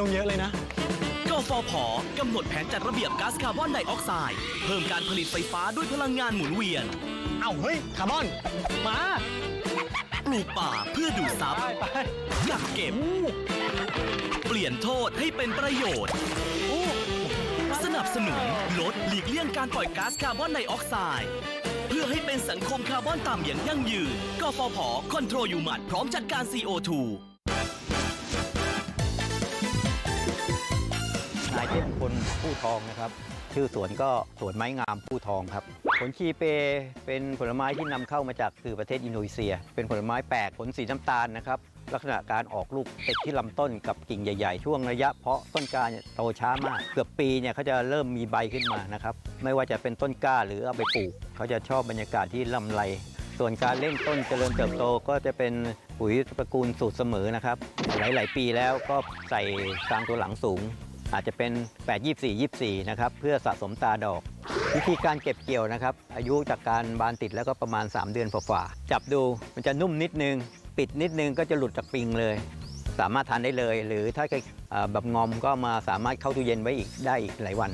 ลงเยอะเลยนะ กฟผกำหนดแผนจัดระเบียบก๊าซคาร์บอนไดออกไซด์เพิ่มการผลิตไฟฟ้าด้วยพลังงานหมุนเวียน เอ้าเฮ้ยคาร์บอน มา ปลูกป่าเพื่อดูดซับไปไปกักเก็บเปลี่ยนโทษให้เป็นประโยชน์สนับสนุนลดหลีกเลี่ยงการปล่อยก๊าซคาร์บอนไดออกไซด์ เพื่อให้เป็นสังคมคาร์บอนต่ำอย่างยั่งยืน กฟผ คอนโทรลยูมัดพร้อมจัดการ CO2 นายเทพมงคลผู้ทองนะครับ ชื่อสวนก็สวนไม้งามผู้ทองครับ ผลชีเปเป็นผลไม้ที่นำเข้ามาจากคือประเทศอินโดนีเซีย เป็นผลไม้แปลกผลสีน้ำตาลนะครับลักษณะการออกลูกติดที่ลำต้นกับกิ่งใหญ่ ๆ ช่วงระยะเพาะต้นกาเนี่ยโตช้ามาก เกือบปีเนี่ยเขาจะเริ่มมีใบขึ้นมานะครับ ไม่ว่าจะเป็นต้นกล้าหรือเอาไปปลูก เขาจะชอบบรรยากาศที่ลำไร ส่วนการเร่งต้นเจริญเติบโตก็จะเป็นปุ๋ยตระกูลสูตรเสมอนะครับ หลาย ๆ ปีแล้วก็ใส่กลางตัวหลังสูง อาจจะเป็น 8 24 24 นะครับ เพื่อสะสมตาดอก วิธีการเก็บเกี่ยวนะครับ อายุจากการบานติดแล้วก็ประมาณ 3 เดือนฝ่าๆจับดูมันจะนุ่มนิดนึง ปิดนิดนึงก็จะหลุดจากปิงเลย สามารถทานได้เลย หรือถ้าเอ่อแบบงอมก็มาสามารถเข้าตู้เย็นไว้อีกได้อีกหลายวัน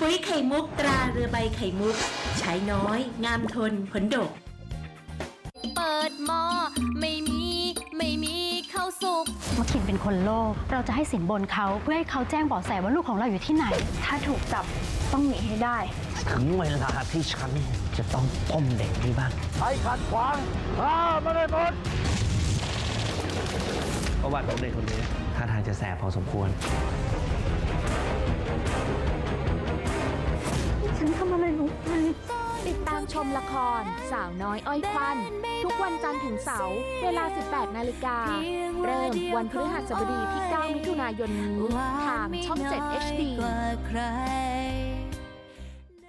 ปุ๋ยไข่มุกตราเรือใบไข่มุก ใช้น้อย งามทนผลดก เปิดหม้อ สุกมาขินเป็นคนโลภเราจะให้สินบนเขาเพื่อให้เขาแจ้งเบาะแสว่าลูกของเราอยู่ที่ไหน ถ้าถูกจับต้องหนีให้ได้ ถึงเวลาที่ฉันจะต้องต้มเด็กนี่บ้างใครขัดขวางข้าไม่ได้หมดประวัติของเด็กคนนี้ท่าทางจะแสบพอสมควร ชมละคร สาวน้อยอ้อยควันทุกวันจันทร์ถึงเสาร์เวลา 18 นาฬิกา เริ่มวันพฤหัสบดีที่ 9 มิถุนายนนี้ทางช่อง 7 HD